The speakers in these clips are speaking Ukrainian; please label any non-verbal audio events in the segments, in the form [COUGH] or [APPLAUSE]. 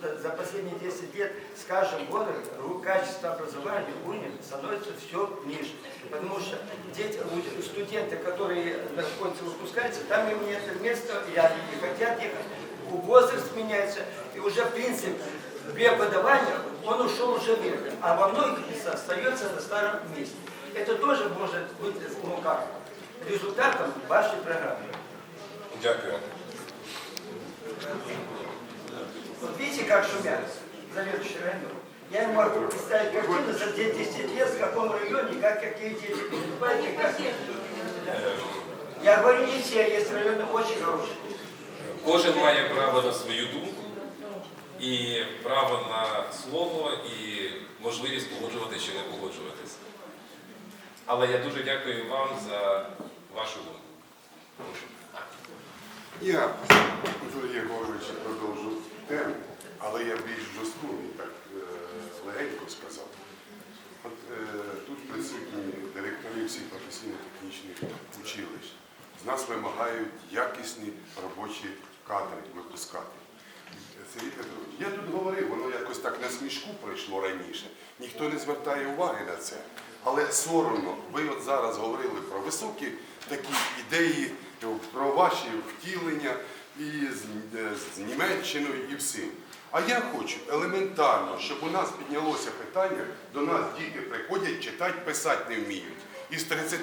за последние 10 лет с каждым годом ру- качество образования у них становится все ниже. Потому что дети, студенты, которые находятся выпускаются, там им нет места, и они не хотят ехать. Возраст меняется, и уже принцип преподавания, он ушел уже вверх, а во многих местах остается на старом месте. Это тоже может быть, ну как, результатом вашей программы. Дякую. Вот видите, как шумят заведующий районом? Я не могу представить картину за 10 лет, в каком районе, как какие дети поступают, как... Я говорю, не все, есть районы очень хорошие. Кожен має право на свою думку і право на слово і можливість погоджуватися чи не погоджуватися. Але я дуже дякую вам за вашу думку. Прошу. Я, Анатолій Єгорович, тут присутні директори всіх професійно-технічних училищ. З нас вимагають якісні робочі кадри випускати. Сергій Петрович, я тут говорив, воно якось так на смішку пройшло раніше. Ніхто не звертає уваги на це. Але соромно, ви от зараз говорили про високі такі ідеї, про ваші втілення і з, е, з Німеччиною і всім. А я хочу елементарно, щоб у нас піднялося питання, до нас діти приходять, читати, писати не вміють. Із 30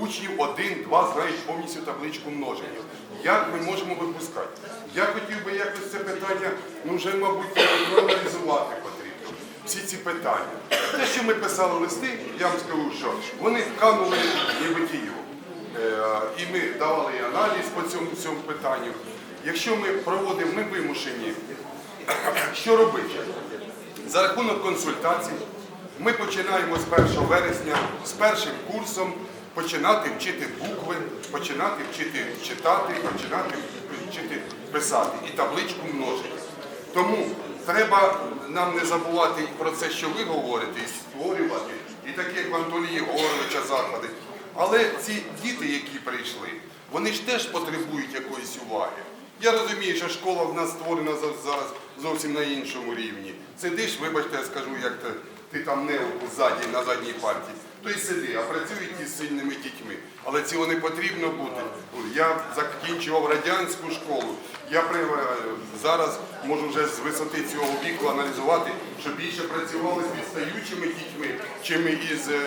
учнів один-два знають повністю табличку множення. Як ми можемо випускати? Я хотів би якось це питання, ну вже, мабуть, проаналізувати потрібно. Всі ці питання. Те, що ми писали листи, я вам скажу, що вони канули. Е, І ми давали аналіз по цьому, цьому питанню. Якщо ми проводимо, ми вимушені, [COUGHS] що робити? За рахунок консультацій ми починаємо з 1 вересня з першим курсом починати вчити букви, починати вчити читати, починати вчити писати і табличку множити. Тому треба нам не забувати про це, що ви говорите, і створювати, і такі, як в Антонія Єгоровича заходи. Але ці діти, які прийшли, вони ж теж потребують якоїсь уваги. Я розумію, що школа в нас створена за- зараз зовсім на іншому рівні. Сидиш, вибачте, я скажу, як ти, ти там не ззаді, на задній парті, то й сиди, а працюють із сильними дітьми. Але цього не потрібно бути. Я закінчував радянську школу. Я при, е, зараз можу вже з висоти цього віку аналізувати, що більше працювали з відстаючими дітьми, чим із е,